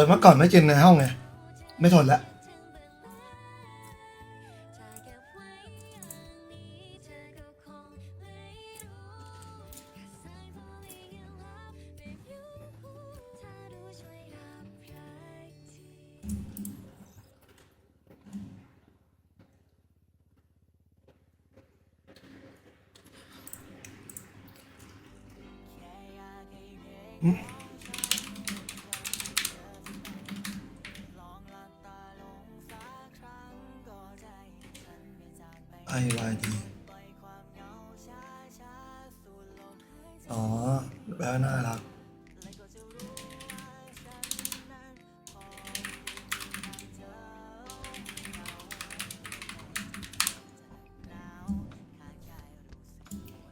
อเมื่อก่อนไม่กินในห้องไงไม่ทนละ ไอวายดีอ๋อแปลว่าน่ารัก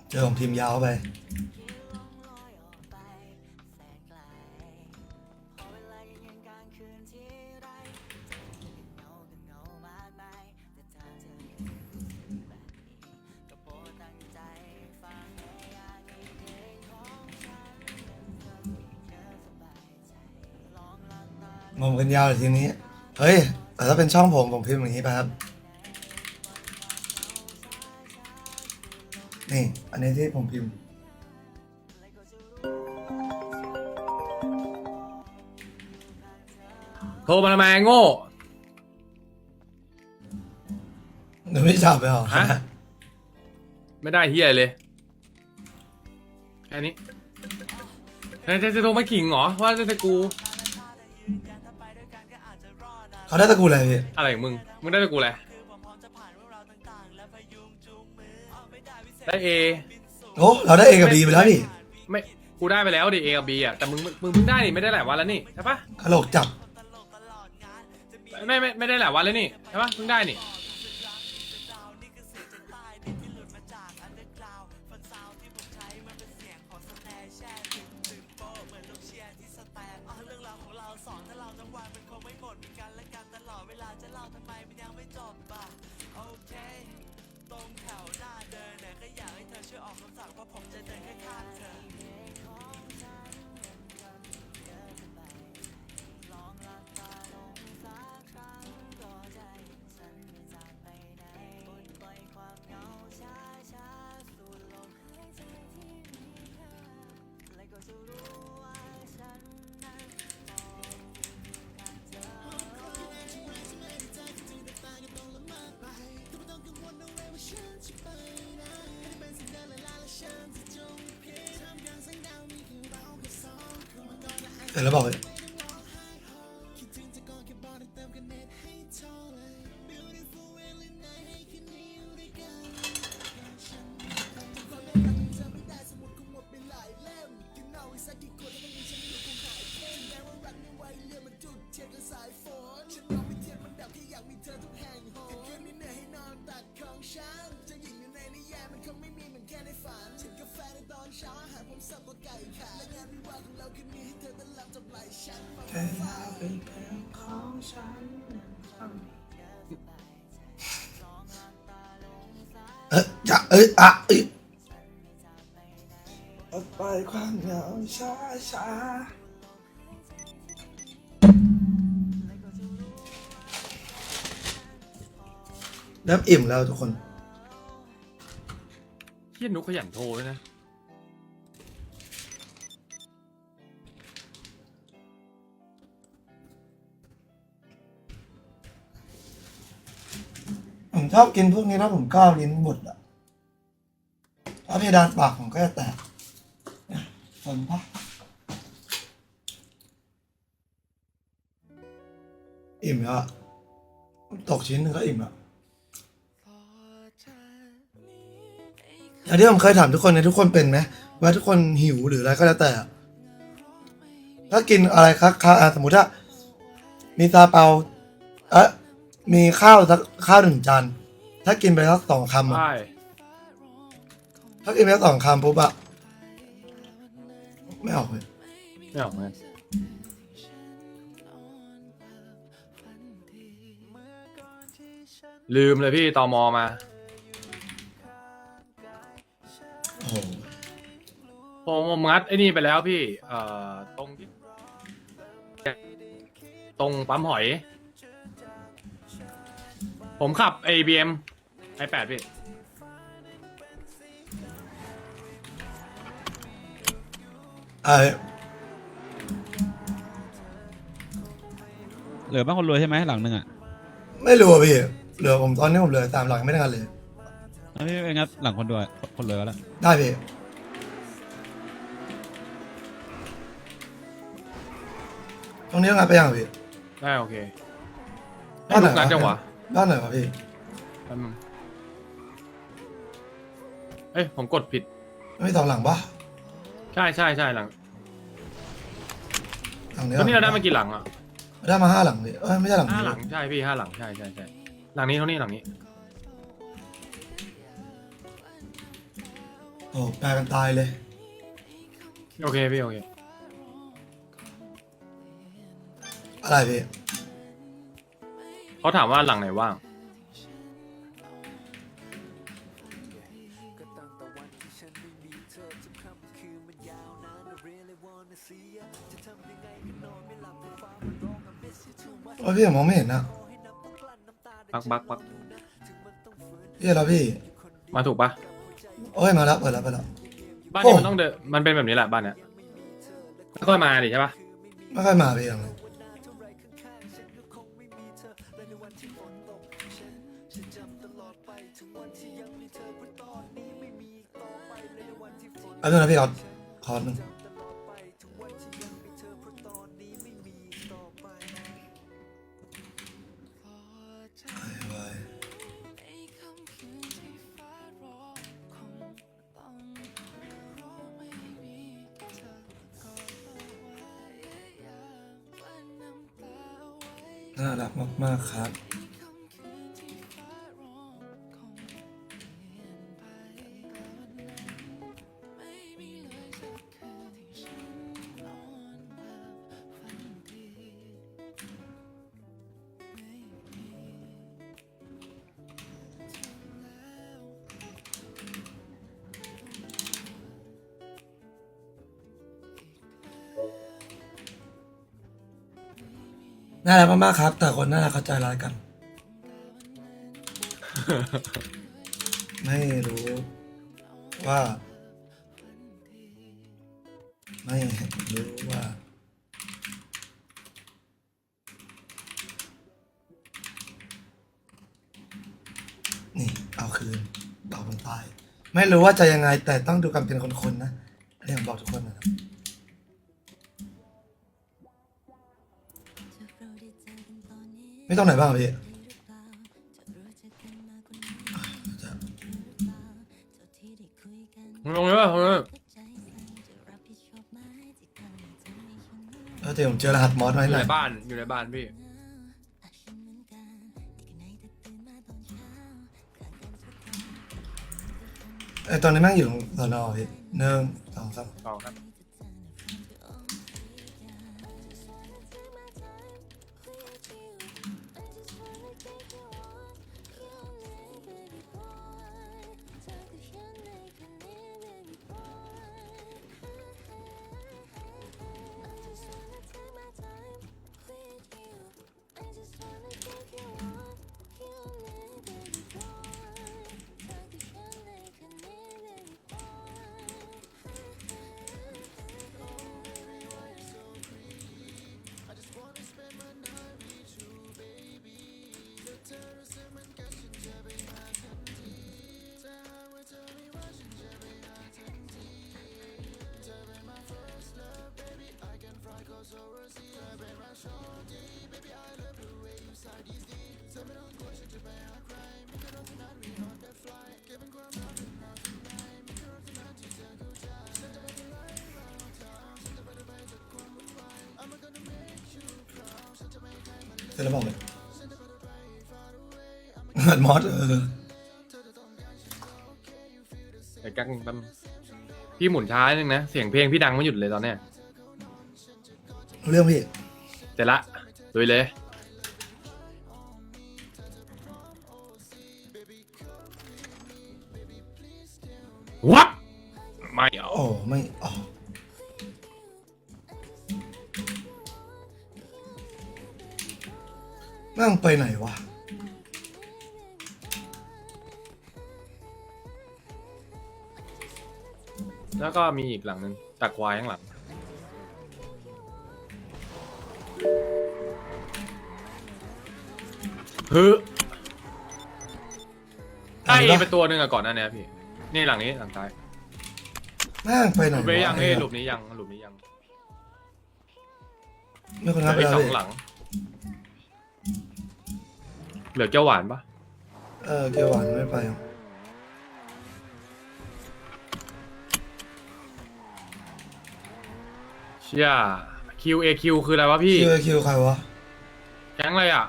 เจอของทีมยาวไป งงกันยาวเลยทีนี้ เฮ้ย แต่ถ้าเป็นช่องผมผมพิมพ์อย่างนี้ไปครับ นี่ อันนี้ที่ผมพิมพ์ โทรมาทำไมโง่เดี๋ยวไม่จับไปหรอฮะ ไม่ได้เฮียเลยแค่นี้แต่จะจะโทรมาขิงเหรอว่าจะจะกู เขาได้ตะกูอะไรพี่อะไรของมึง มึงได้จะกูอะไรได้เอโอ้เราได้เอกับบีไปแล้วพี่ไม่ กูได้ไปแล้วดิเอกับบีอะ แต่มึง มึงเพิ่งได้นี่ไม่ได้หลายวันแล้วนี่ใช่ปะกระโหลกจับ ไม่ไม่ไม่ได้หลายวันแล้วนี่ใช่ปะเพิ่งได้นี่ ออกคำสั่งว่าผมจะเดินข้างๆ ลยแของฉันเออจะเอ้ยอะเอ้ยอดไปความเหงาช้าช้าเริ่มอิ่มแล้วทุกคน เฮียนุกขยันโทรด้วยนะ ชอบกินพวกนี้แล้วผมก้าวลิ้นหมดอะถ้าเพดานปากผมก็จะแตกสนปะอิ่มแล้วอะตกชิ้นนึงก็อิ่มแล้วอย่างที่ผมเคยถามทุกคนในยทุกคนเป็นไหมว่าทุกคนหิวหรืออะไรก็แล้วแต่อะถ้ากินอะไรครับคะสมมติว่ามีซาเปาเอะมีข้าวสักข้าวหนึ่งจาน ถ้ากินไปสักสองคำอะใช่ถ้ากินไปสักสองคำปุ๊บอะไม่ออกเลยไม่ออกมาลืมเลยพี่ตอมอมา โอ้โหผมผมงัดไอ้นี่ไปแล้วพี่ เอ่อ ตรงที่ตรงปั๊มหอย ผมขับ ABM i8 พี่ ไอ้เหลือบ้านคนรวยใช่ไหมหลังหนึ่งอะไม่รู้อะพี่เหลือผมตอนนี้ผมเหลือสามหลังไม่ได้กันเลยแล้วพี่เป็นงัดหลังคนรวยคนรวยแล้วได้พี่ตรงนี้ต้องงานไปยังอะพี่ได้โอเคบ้านไหนลูกนั้นจังหวะบ้านไหนวะพี่แป๊บนึง เอ้ยผมกดผิด ไม่สองหลังปะใช่ใช่ใช่หลังหลังนี้ตอนนี้เราได้มากี่หลังอะได้มาห้าหลังพี่เอ้ยไม่ใช่หลังห้านี้หลังใช่พี่ห้าหลังใช่ใช่ใช่หลังนี้เท่านี้หลังนี้โอ้แปลกันตายเลย โอเคพี่โอเคอะไรพี่เขาถามว่าหลังไหนว่าง ว่าพี่ผมมองไม่เห็นนะปักปักปักพี่แล้วพี่มาถูกปะโอ้ยมาแล้วเปิดแล้วเปิดแล้ว บ้านนี้โอ้ มันต้องเดินมันเป็นแบบนี้แหละบ้านเนี้ยไม่ค่อยมาดิใช่ปะไม่ค่อยมาพี่หลังนี้เอาเรื่องนะพี่เอาคอร์สหนึ่ง น่ารักมากๆครับ แต่คนน่ารักเข้าใจร้ายกัน ไม่รู้ว่า ไม่รู้ว่านี่เอาคืนบอกมันตาย ไม่รู้ว่าจะยังไงแต่ต้องดูกันเป็นคนๆนะอันนี้ผมบอกทุกคนนะครับ ไม่ต้องไหนบ้างอะพี่จะลงเลยป่ะลงเลยเออเดี๋ยวผมเจอรหัสมอสไว้อยู่หน่ในอยบ้านอยู่ในบ้านพี่ไอยตอนนี้แม่งอยู่ตรงสอนอพี่หนึ่งสองสามต่อครับ ร็จแล้วบอกเลยรหัสมอสเออเดี๋ยวกักแป๊บนึงพี่หมุนช้านิดนึงนะ เสียงเพลงพี่ดังไม่หยุดเลยตอนเนี้ยเรื่องพี่ เสร็จละลุยเลย มีอีกหลังหนึ่งตักควายข้างหลัง ฮึใต้อะไรวะไปตัวหนึ่งอะก่อนหน้านี้พี่ นี่หลังนี้หลังซ้ายนั่งไปไหหนลุมนี้ยังวะเอ้ยหลุมนี้ยังหลุมนี้ยังมีคนเหนับไปลือแล้วสอพี่งหลัง เหลือเกี๊ยวหวานปะเออเกียวหวานไม่ไปหรอก เชี่ย QAQ คืออะไรวะพี่ คิวคิวใครวะ แก๊งอะไรอะ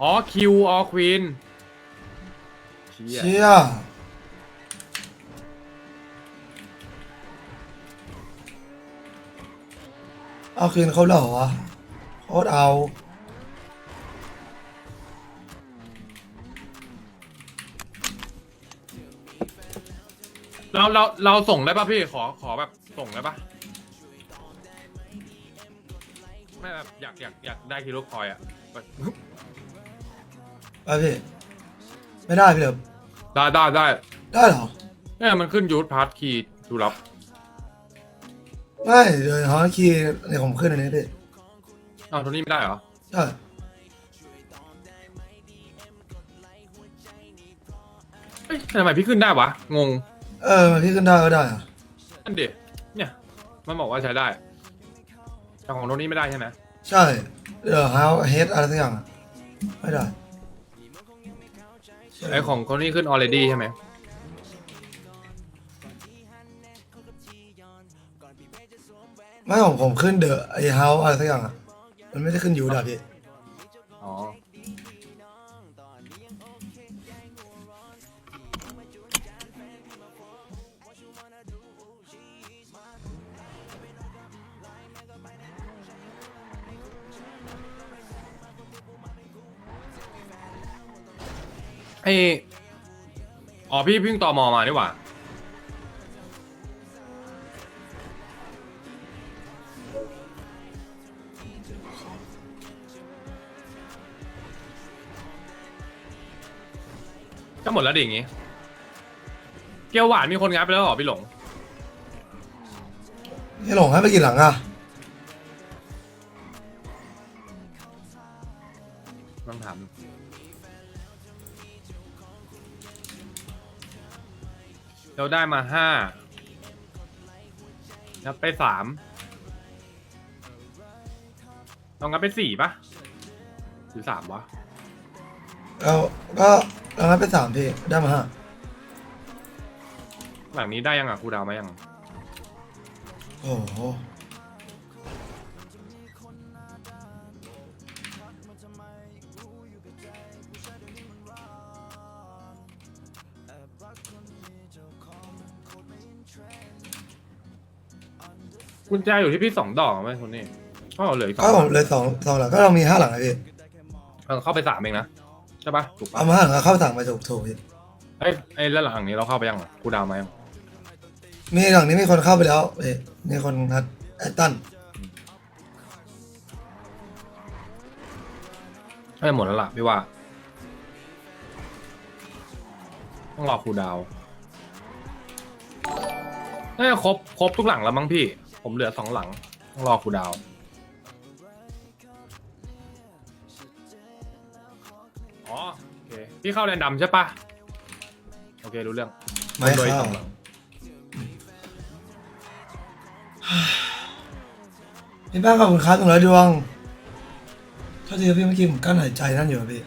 อ๋อ Q All Queen เชี่ยเชี่ยเอาคืนเขาเหรอวะโคตรเอา เราเราเราส่งได้ป่ะพี่ ขอขอแบบ ส่งได้ป่ะไม่แบบอยากอยากอยากได้คิโลคอยอะแบบไปพี่ไม่ได้พี่เดี๋ยวได้ได้ได้ได้เหรอเนี่ยมันขึ้นยูทพาร์ทคีย์ดูรับไม่เดี๋ยวฮอคีย์ในผมขึ้นอันนี้พี่อ้าวตัวนี้ไม่ได้เหรอใช่เอ้ยทำไมพี่ขึ้นได้วะงงเออมันพี่ขึ้นได้ก็ได้อะนั่นเด็เนี่ย มันบอกว่าใช้ได้แต่ของตัวนี้ไม่ได้ใช่ไหมใช่เดี๋ยวฮาวเฮดอะไรสักอย่างอะไม่ได้ไอของคนนี้ขึ้น already ใช่ไหมไม่ของผมขึ้นเดอะไอเฮาอะไรสักอย่างอะมันไม่ได้ขึ้นยูดอะพี่ ไออ๋อพี่เพิ่งตอมอมานี่หว่า ก็หมดแล้วดิอย่างงี้ เกี๊ยวหวานมีคนงับไปแล้วเหรอพี่หลง นี่หลงให้ไปกี่หลังอะต้องถาม เราได้มาห้างับไปสามเรางับไปสี่ปะหรือสามวะเราก็เราให้ไปสามพี่ได้มาห้าหลังนี้ได้ยังอะครูดาวไหมยัง โอ้โห กุญแจอยู่ที่พี่สองดอกไหมคนนี้ก็เหลืออีกสองก็ผมเลยสองสองหลังก็เรามีห้าหลังอะพี่เออเข้าไปสามเองนะใช่ปะถูกปะเอามาห้าหลังก็เข้าสั่งไปถูกถูกพี่ไอ้ยไอ้แล้วหลังนี้เราเข้าไปยังอะครูดาวไหมยังมีหลังนี้มีคนเข้าไปแล้วเอ๊ะมีคนนัดแอตตันไม่หมดแล้วล่ะพี่ว่าต้องรอครูดาวน่าจะครบครบทุกหลังแล้วมั้งพี่ ผมเหลือสองหลังต้องรอครูดาวอ๋อโอเคพี่เข้าแดนดำใช่ปะโอเครู้เรื่องไม่โดยเข้า สองหลังพี่แป้งขอบคุณครับหนึ่งร้อยดวงเท่าที่พี่เมื่อกี้ผมกั้นหายใจนั่นอยู่อะพี่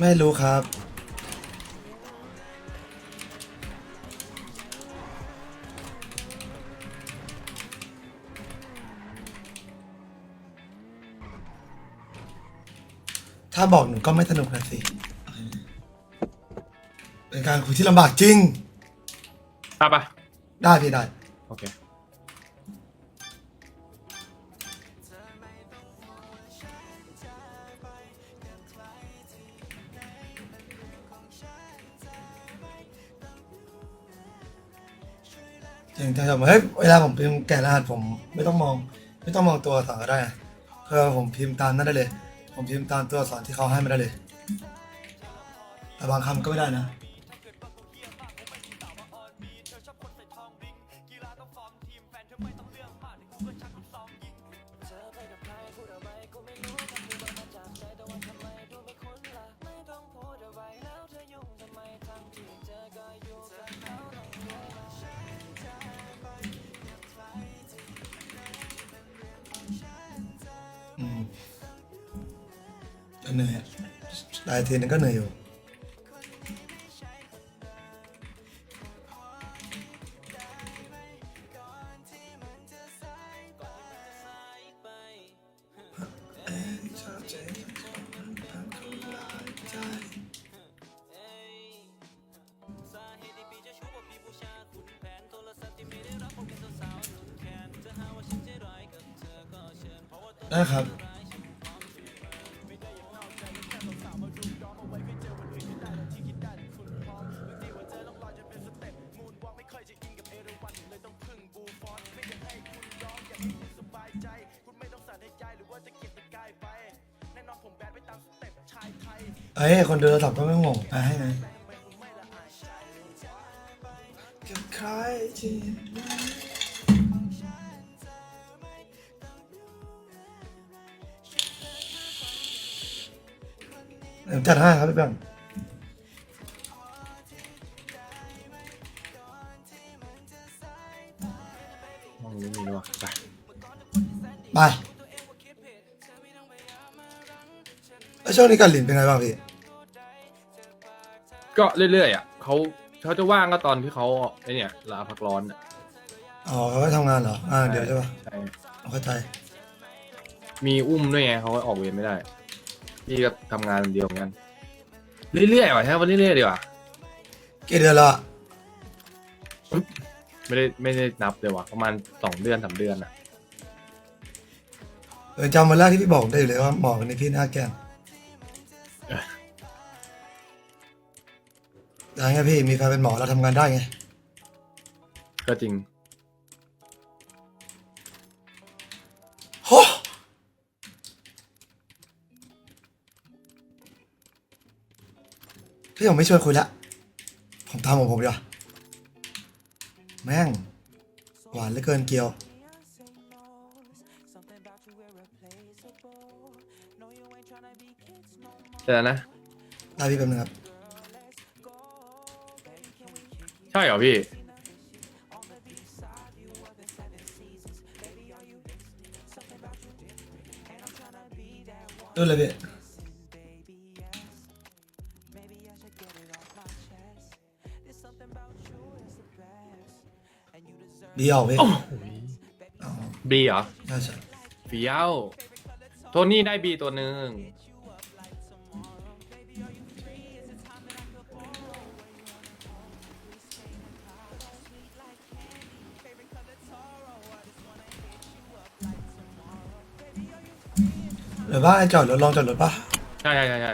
ไม่รู้ครับ ถ้าบอกหนูก็ไม่สนุกนะสิ เป็นการคุยที่ลำบากจริง อะปะได้พี่ได้ โอเค เฮ้ยเวลาผมพิมพ์แกะรหัสผมไม่ต้องมอง ไม่ต้องมองตัวอักษรก็ได้คือผมพิมพ์ตามนั้นได้เลย ผมพิมพ์ตามตัวอักษรที่เขาให้มาได้เลย แต่บางคำก็ไม่ได้นะ ทีนึงก็เหนื่อยอยู่ได้ครับ เอ้ยคนดูโทรศัพท์ก็ไม่งงไปให้ไงกับใครที่เดี๋ยวจัดให้ครับพี่แบงค์ห้องนี้มีด้วยไปไปแล้วช่วงนี้การหลินเป็นไงบ้างพี่ ก็เรื่อยๆอะเขาเขาจะว่างก็ตอนที่เขาไอเนี่ยลาพักร้อนอะอ๋อเขาก็ทำงานเหรอ อ่า เดี๋ยวใช่ปะใช่เอาเข้าใจ มีอุ้มด้วยไงเขาก็ออกเวรไม่ได้ พี่ก็ทำงานคนเดียวเหมือนกันเรื่อยๆว่ะใช่วันเรื่อยๆดีกว่ากี่เดือนแล้วอะไม่ได้ไม่ได้นับเลยว่ะประมาณสองเดือนสามเดือนอะเออจำวันแรกที่พี่บอกผมได้อยู่เลยว่าหมอคนนี้พี่หน้าแกล้ง ยังไงพี่มีแฟนเป็นหมอเราทำงานได้ไง ก็จริง โหพี่ผมไม่ชวนคุยละ ผมทำของผมดีกว่าแม่ง หวานเหลือเกินเกียว เจอนะ ได้พี่แป๊บนึงครับ ช่เหรอพี่ ดูเลยพี่เดียวพี่โอ้โหอ๋อบีเหรอน่าจะเฟี้ยว โทนี่ได้บีตัวหนึ่ง รือว่าไอจอดรถลองจอดรถปะใช่ใช่ใช่ใช่